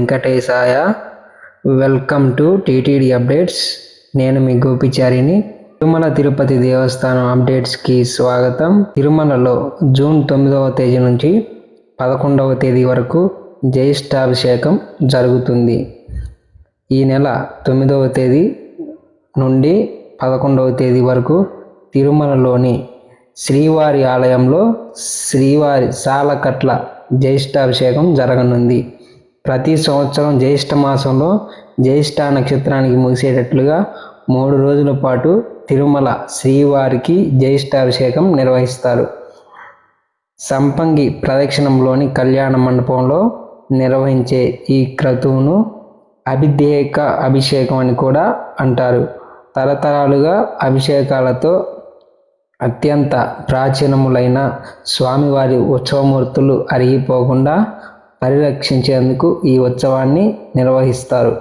Venkatesaya. Welcome to TTD updates. నేను మీ గోపిచారిని తిరుమల తిరుపతి దేవస్థానం అప్డేట్స్కి స్వాగతం. తిరుమలలో జూన్ తొమ్మిదవ తేదీ నుంచి పదకొండవ తేదీ వరకు జ్యేష్ఠాభిషేకం జరుగుతుంది. ఈ నెల తొమ్మిదవ తేదీ నుండి పదకొండవ తేదీ వరకు తిరుమలలోని శ్రీవారి ఆలయంలో శ్రీవారి సాలకట్ల జ్యేష్ఠాభిషేకం జరగనుంది. ప్రతి సంవత్సరం జ్యేష్ఠ మాసంలో జ్యేష్ఠ నక్షత్రానికి ముగిసేటట్లుగా మూడు రోజుల పాటు తిరుమల శ్రీవారికి జ్యేష్ఠాభిషేకం నిర్వహిస్తారు. సంపంగి ప్రదక్షిణంలోని కళ్యాణ మండపంలో నిర్వహించే ఈ క్రతువును అభిధేయక అభిషేకం అని కూడా అంటారు. తరతరాలుగా అభిషేకాలతో అత్యంత ప్రాచీనములైన స్వామివారి ఉత్సవమూర్తులు అరిగిపోకుండా పరిరక్షించేందుకు ఈ ఉత్సవాన్ని నిర్వహిస్తారు.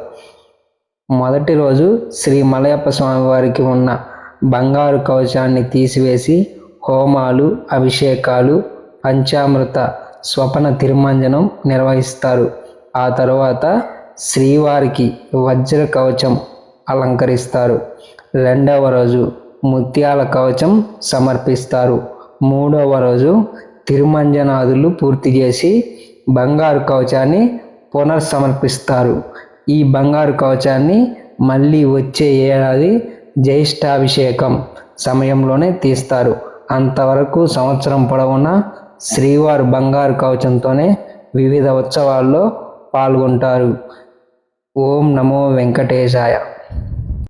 మొదటి రోజు శ్రీ మలయప్ప స్వామివారికి ఉన్న బంగారు కవచాన్ని తీసివేసి హోమాలు అభిషేకాలు పంచామృత స్వపన తిరుమంజనం నిర్వహిస్తారు. ఆ తరువాత శ్రీవారికి వజ్ర కవచం అలంకరిస్తారు. రెండవ రోజు ముత్యాల కవచం సమర్పిస్తారు. మూడవ రోజు తిరుమంజనాదులు పూర్తి చేసి బంగారు కవచాన్ని పునర్సమర్పిస్తారు. ఈ బంగారు కవచాన్ని మళ్ళీ వచ్చే ఏడాది జ్యేష్ఠాభిషేకం సమయంలోనే తీస్తారు. అంతవరకు సంవత్సరం పొడవునా శ్రీవారు బంగారు కవచంతోనే వివిధ ఉత్సవాల్లో పాల్గొంటారు. ఓం నమో వెంకటేశాయ.